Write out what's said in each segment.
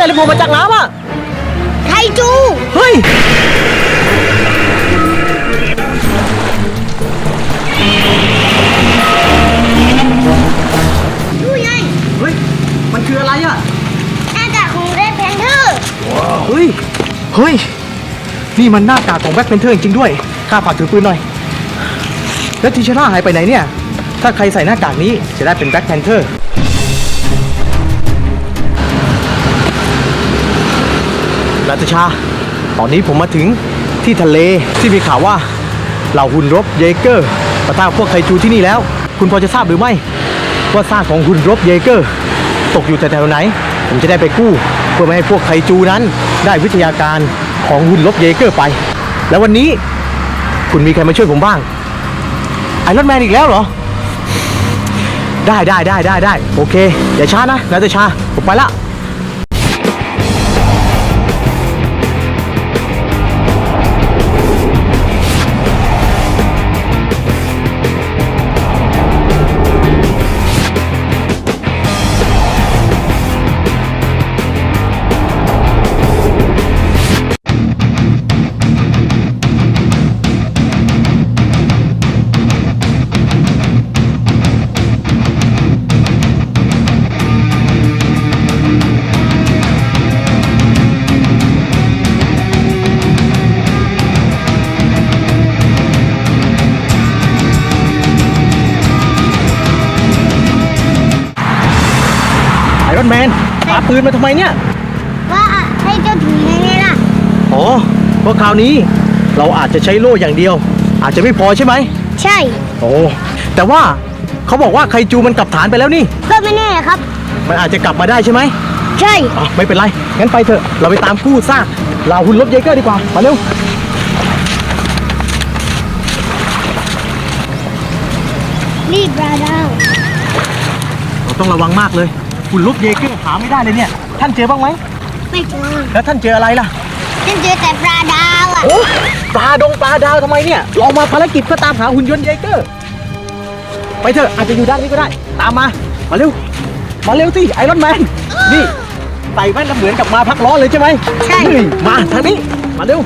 อะไรโผล่มาจากน้ำอะไทจู เฮ้ย ดูใหญ่เฮ้ย มันคืออะไรอะ หน้ากากของเรดแพนเทอร์ เฮ้ย เฮ้ย นี่มันหน้ากากของแบ็คเพนเทอร์จริงๆด้วย ข้าฝากถือปืนหน่อย แล้วทีชราหายไปไหนเนี่ย ถ้าใครใส่หน้ากากนี้จะได้เป็นแบ็คแพนเทอร์ นาตชา ตอนนี้ผมมาถึงที่ทะเลที่มีข่าวว่าเหล่าหุ่นรบเยเกอร์ปะทะพวกไคจูที่นี่แล้ว คุณพอจะทราบหรือไม่ว่าซากของหุ่นรบเยเกอร์ ตกอยู่แถวไหน ผมจะได้ไปกู้ เพื่อไม่ให้พวกไคจูนั้นได้วิทยาการของหุ่นรบเยเกอร์ไป แล้ววันนี้คุณมีใครมาช่วยผมบ้างไอรอนแมนอีกแล้วเหรอ ได้ได้ได้ได้ได้โอเคอย่าช้านะนาตาชาผมไปละ ปืนมาทำไมเนี่ย ว่าให้เจ้าถือยังไงล่ะ อ๋อเพราะคราวนี้เราอาจจะใช้โล่อย่างเดียว อาจจะไม่พอใช่ไหม ใช่ โอ้ แต่ว่าเขาบอกว่าไคจูมันกลับฐานไปแล้วนี่ ก็ไม่แน่ครับ มันอาจจะกลับมาได้ใช่ไหม ใช่ อ๋อ ไม่เป็นไร งั้นไปเถอะ เราไปตามกู้ซากเหล่าหุ่นลบเยเกอร์ดีกว่า มาเร็ว รีบราดาวเราต้องระวังมากเลย หุ่นลบเยเกอร์หาไม่ได้เลยเนี่ย ท่านเจอบ้างไหมไม่เจอแล้วท่านเจออะไรล่ะฉันเจอแต่ปลาดาวอะโอ้ปลาดงปลาดาวทำไมเนี่ยเรามาภารกิจเพื่อตามหาหุ่นยนต์เยเกอร์ ไปเถอะอาจจะอยู่ด้านนี้ก็ได้ ตามมา มาเร็ว มาเร็วสิไอรอนแมน นี่ใส่แว่นแล้วเหมือนกับมาพักร้อนเลยใช่ไหมใช่เฮ้ยมาทางนี้ มาเร็ว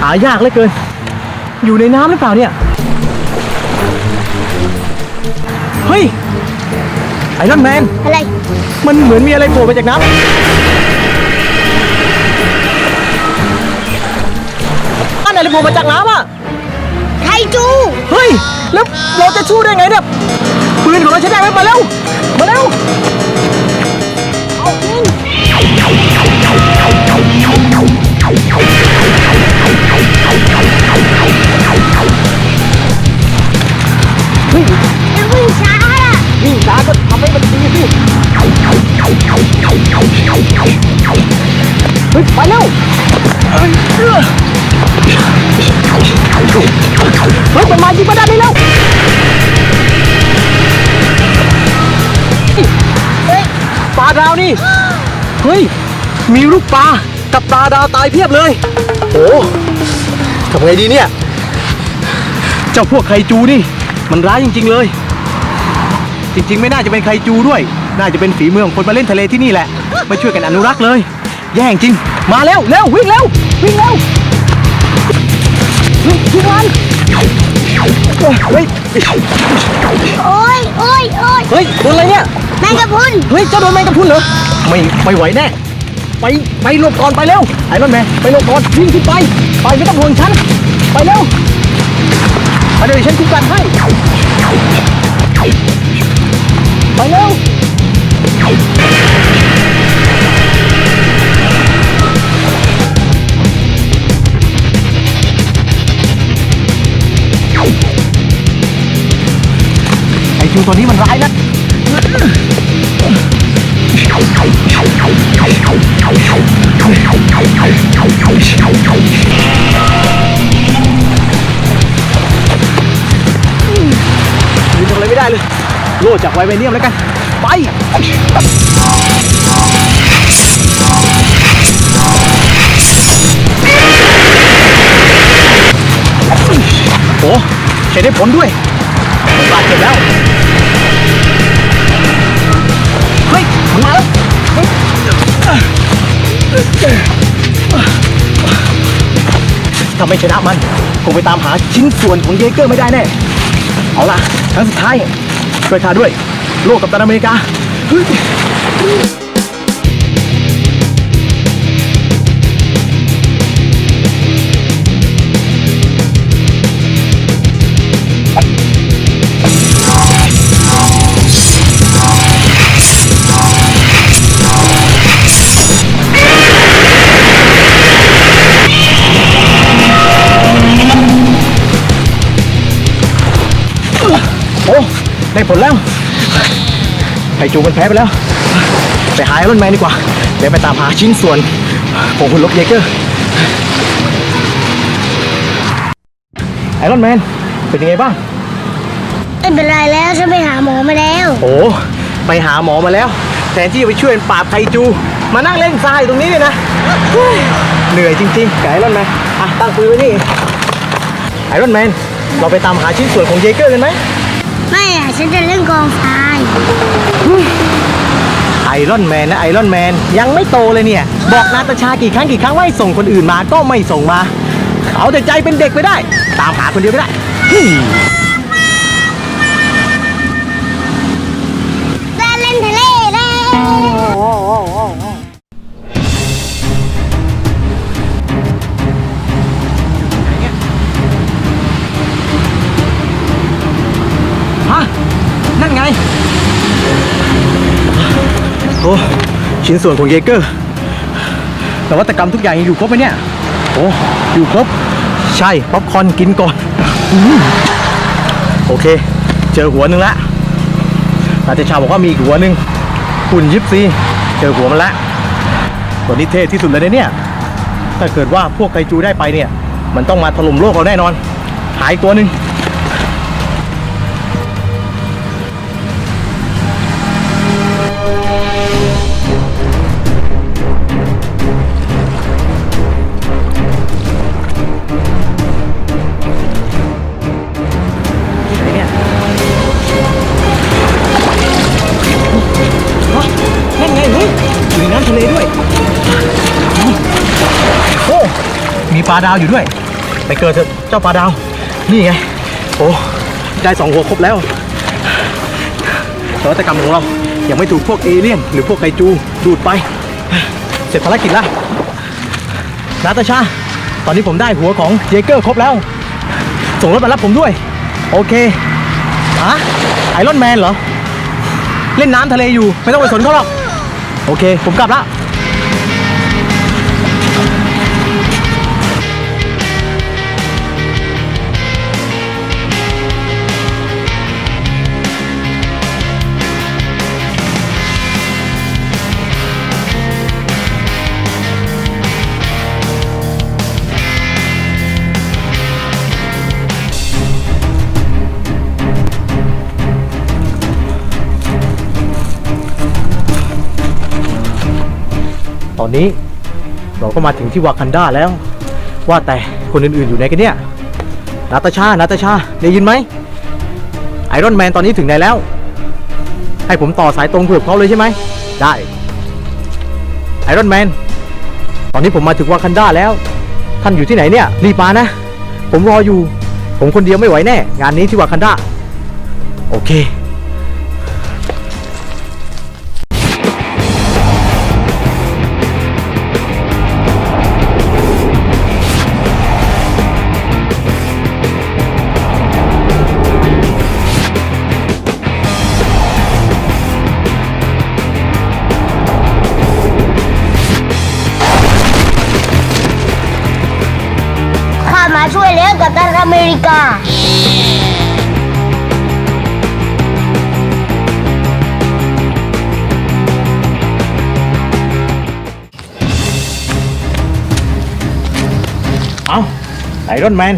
หายากเหลือเกิน อยู่ในน้ำหรือเปล่าเนี่ย เฮ้ย ไอรอนแมน อะไร มันเหมือนมีอะไรโผล่มาจากน้ำอันอะไรโผล่มาจากน้ำอะไทจู เฮ้ย แล้วเราจะสู้ได้ไงเนี่ย ปืนของเราใช้ได้ไหมมาเร็ว มาเร็ว ปลาดาวนี่ เฮ้ย มีลูกปลากับปลาดาวตายเพียบเลย โอ้ทำไงดีเนี่ย เจ้าพวกไคจูนี่ มันร้ายจริง ๆ เลย จริง ๆ ไม่น่าจะเป็นไคจูด้วย น่าจะเป็นฝีมือของคนมาเล่นทะเลที่นี่แหละมาช่วยกันอนุรักษ์เลย แย่งจริง มาเร็วเร็ววิ่งเร็ววิ่งเร็วเฮ้ยทุกวันเฮ้ยโอ้ยโอ้ยโอ้ยเฮ้ยโดนอะไรเนี่ย แมงกะพรุนเฮ้ยเจ้าโดนแมงกะพรุนเหรอไม่ไม่ไหวแน่ไปไปหลบก่อนไปเร็วไอ้รอนแมนไปหลบก่อนวิ่งขึ้นไปไปไม่ต้องห่วงฉันไปเร็วไปเดี๋ยวฉันคุ้มกันให้ไปเร็วไอ้จูตัวนี้มันร้ายนะ ยืนทำอะไรไม่ได้เลย โลดจากไวเบเนียมแล้วกัน ไป โอ้ใช้ได้ผลด้วยบาดเจ็บแล้ว ถ้าไม่ชนะมันคงไปตามหาชิ้นส่วนของเยเกอร์ไม่ได้แน่ เอาล่ะ ครั้งสุดท้ายช่วยข้าด้วย โลกกับตันอเมริกา ได้ผลแล้วไคจูมันแพ้ไปแล้ว ไปหาไอรอนแมนดีกว่า เดี๋ยวไปตามหาชิ้นส่วนของคุณลบเยเกอร์ ไอรอนแมน เป็นยังไงบ้าง ไม่เป็นไรแล้วฉันไปหาหมอมาแล้วโอ้ไปหาหมอมาแล้ว แทนที่จะไปช่วยปราบไคจู มานั่งเล่นทรายอยู่ตรงนี้เลยนะเฮ้ยเหนื่อยจริงๆกับไอรอนแมนอะตั้งปืนไว้นี่ ไอรอนแมน เราไปตามหาชิ้นส่วนของเยเกอร์กันไหม ไม่อะฉันจะเล่นกองไฟไอรอนแมนนะไอรอนแมนยังไม่โตเลยเนี่ย บอกนาตาชากี่ครั้งกี่ครั้งว่าให้ส่งคนอื่นมาก็ไม่ส่งมาเอาแต่ใจเป็นเด็กไปได้ ตามหาคนเดียวก็ได้ ชิ้นส่วนของเยเกอร์แต่วัตกรรมทุกอย่างยังอยู่ครบไหมเนี่ย โอ้อยู่ครบ ใช่ป๊อปคอนกินก่อนอโอเค เจอหัวหนึ่งละอาจารย์ชาวบอกว่ามีอีกหัวหนึ่งหุ่นยิปซีเจอหัวมันละตัวนี้เท่ที่สุดเลยเนี่ย ถ้าเกิดว่าพวกไกจูได้ไปเนี่ย มันต้องมาถล่มโลกเราแน่นอน หายตัวหนึ่ง มีปลาดาวอยู่ด้วย ไปเกิดเถอะเจ้าปลาดาว นี่ไง โอ้ได้สองหัวครบแล้วแต่วัตกรรมของเรา ยังไม่ถูกพวกเอเลี่ยน หรือพวกไกจูดูดไป เสร็จภารกิจแล้วนาตาชา ตอนนี้ผมได้หัวของเยเกอร์ครบแล้ว ส่งรถมารับผมด้วย โอเคฮะไอรอนแมนเหรอ เล่นน้ำทะเลอยู่ ไม่ต้องไปสนเขาหรอก โอเค ผมกลับละ นี้ เราก็มาถึงที่วากันดาแล้ว ว่าแต่คนอื่นๆอยู่ไหนกันเนี่ย นาตาชา นาตาชา ได้ยินไหม ไอรอนแมนตอนนี้ถึงไหนแล้ว ให้ผมต่อสายตรงเผื่อเขาเลยใช่ไหม ได้ ไอรอนแมน ตอนนี้ผมมาถึงวากันดาแล้ว ท่านอยู่ที่ไหนเนี่ย รีบมานะ ผมรออยู่ ผมคนเดียวไม่ไหวแน่ งานนี้ที่วากันดา โอเค อเมริกา เอาไอรอนแมน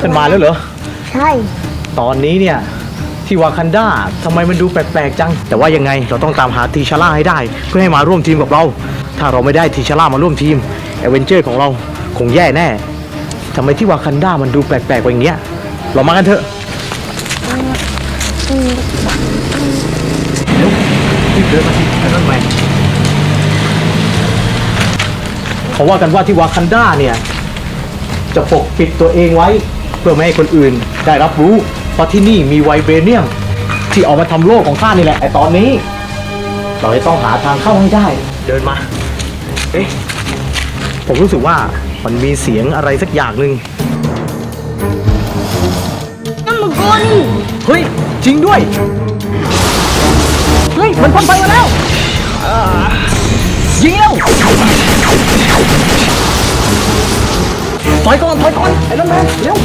ขึ้นมาแล้วเหรอ ใช่ ตอนนี้เนี่ย ที่วากันดาทำไมมันดูแปลกๆจัง แต่ว่ายังไงเราต้องตามหาทีชาร่าให้ได้ เพื่อให้มาร่วมทีมกับเรา ถ้าเราไม่ได้ทีชาร่ามาร่วมทีมเอเวนเจอร์ของเราคงแย่แน่ ทำไมที่วากันดามันดูแปลกๆกว่าอย่างเงี้ยเรามากันเถอะรีบเดินมาสิไอรอนแมนเขาว่ากันว่าที่วากันดาเนี่ย จะปกปิดตัวเองไว้ เพื่อไม่ให้คนอื่นได้รับรู้เพราะที่นี่มีไวเบเนียม ที่ออกมาทำโลกของข้านี่แหละไอตอนนี้ เราจะต้องหาทางเข้าให้ได้ เดินมา เอ๊ะผมรู้สึกว่า มันมีเสียงอะไรสักอย่างหนึ่งน้ำมันกรนี่เฮ้ย จริงด้วย เฮ้ย มันพ่นไฟมาแล้วอ่ายิงแล้วถอยก่อนถอยก่อนไอ้นั่นแมนเร็ว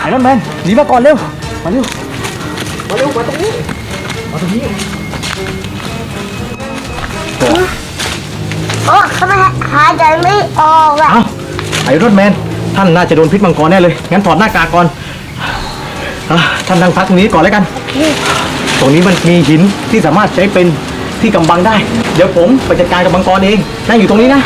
ไอ้นั่นแมนหนีมาก่อนเร็ว มาเร็ว มาเร็ว มาตรงนี้ มาตรงนี้โอ้ทำไมหายใจไม่ออกอะ เอ้าไอรอนแมน ท่านน่าจะโดนพิษมังกรแน่เลย งั้นถอดหน้ากากก่อนอะท่านนั่งพักตรงนี้ก่อนแล้วกัน ตรงนี้มันมีหินที่สามารถใช้เป็นที่กำบังได้ เดี๋ยวผมไปจัดการกับมังกรเองนั่งอยู่ตรงนี้นะ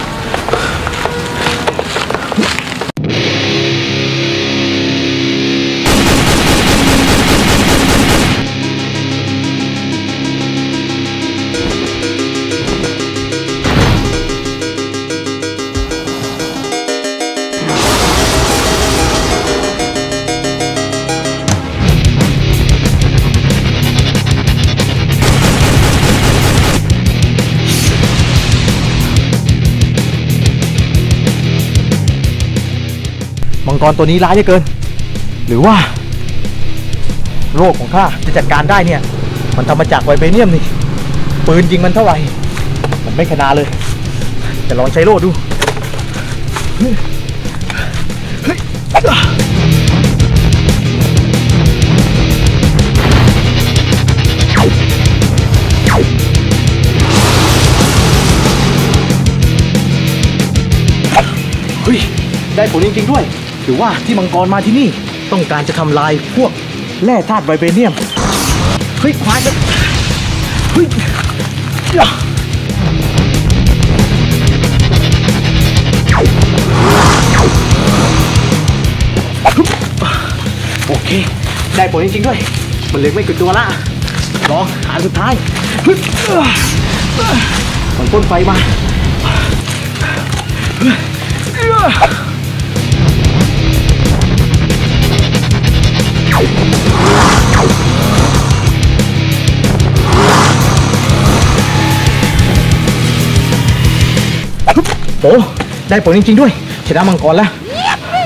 งกรตัวนี้ร้ายเหลือเกิน หรือว่า โรคของข้าจะจัดการได้เนี่ย มันทำมาจากไวเบเนียมนี่ ปืนยิงมันเท่าไหร่ มันไม่ขนาดเลย จะลองใช้โล่ดูเฮ้ยเฮ้ยเฮ้ยได้ผลจริงๆด้วย รือว่าที่มังกรมาที่นี่ ต้องการจะทำลายพวกแร่ธาตุไวเบเนียม เฮ้ยควายจะเฮ้ยอย่าโอเค ได้ผลจริงๆด้วย มันเลือไม่กี่ตัวละลองหาสุดท้ายมันพ่นไฟมา โอ้ได้ผลจริง ๆ ด้วย ชนะมังกรแล้ว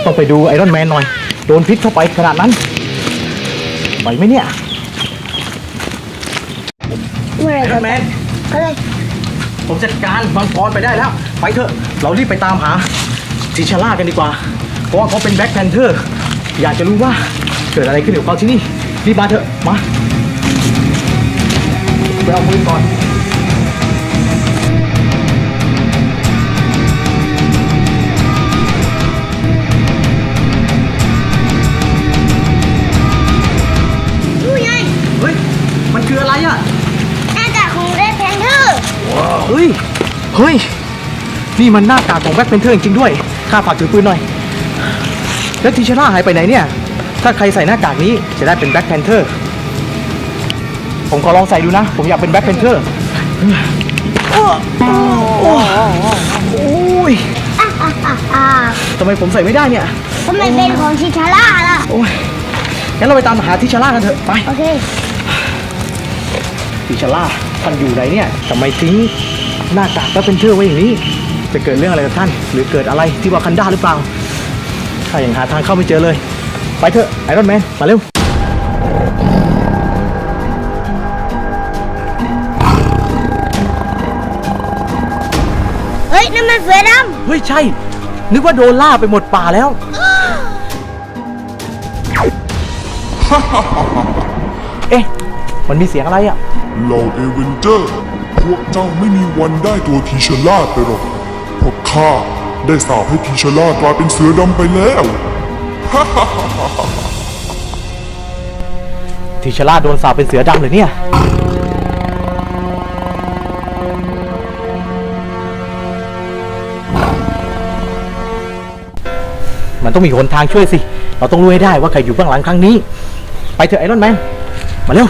ต้องไปดูไอรอนแมนหน่อย โดนพิษเข้าไปขนาดนั้นไหวไหมเนี่ยเมื่อไหรไอรจะอนแมนอะไรผมจัดการมังกรไปได้แล้ว ไปเถอะ เรารีบไปตามหาทิชาร่ากันดีกว่า เพราะว่าเขาเป็นแบ็คแพนเทอร์อยากจะรู้ว่าเกิดอะไรขึ้นกับเขาที่นี่รีบมาเถอะมาไปเอามือก่อน เฮ้ย นี่มันหน้ากากของแบ็คเพนเทอร์จริงๆด้วย ข้าฝากถือปืนหน่อย แล้วทิชาร่าหายไปไหนเนี่ย ถ้าใครใส่หน้ากากนี้จะได้เป็นแบ็คแพนเทอร์ ผมขอลองใส่ดูนะ ผมอยากเป็นแบ็คแพนเทอร์โอ้ยอะอะอะอะทำไมผมใส่ไม่ได้เนี่ยทำไมเป็นของชิชาร่าล่ะ โอ้ย งั้นเราไปตามหาทิชาร่ากันเถอะ ไป โอเค ทิชาร่าท่านอยู่ไหนเนี่ยทำไมทิ้ง หน้ากากแบ็คแพนเทอร์ไว้อย่างนี้ จะเกิดเรื่องอะไรกับท่าน หรือเกิดอะไรที่วากันดาหรือเปล่าถ้ายังหาทางเข้าไม่เจอเลย ไปเถอะไอรอนแมนมาเร็วเฮ้ยนั่นมันเสือดเฮ้ยใช่ นึกว่าโดนล่าไปหมดป่าแล้ว เอ๊ะ มันมีเสียงอะไรอะ เหล่าเอเวนเจอร์ พวกเจ้าไม่มีวันได้ตัวทีชลาไปหรอกเพราข้าได้สาวให้ทีชลากลายเป็นเสือดำไปแล้วทีชลาโดนสาวเป็นเสือดำเลยเนี่ยมันต้องมีหนทางช่วยสิ เราต้องรู้ให้ได้ว่าใครอยู่เบื้องหลังครั้งนี้ ไปเถอะไอรอนแมน มาเร็ว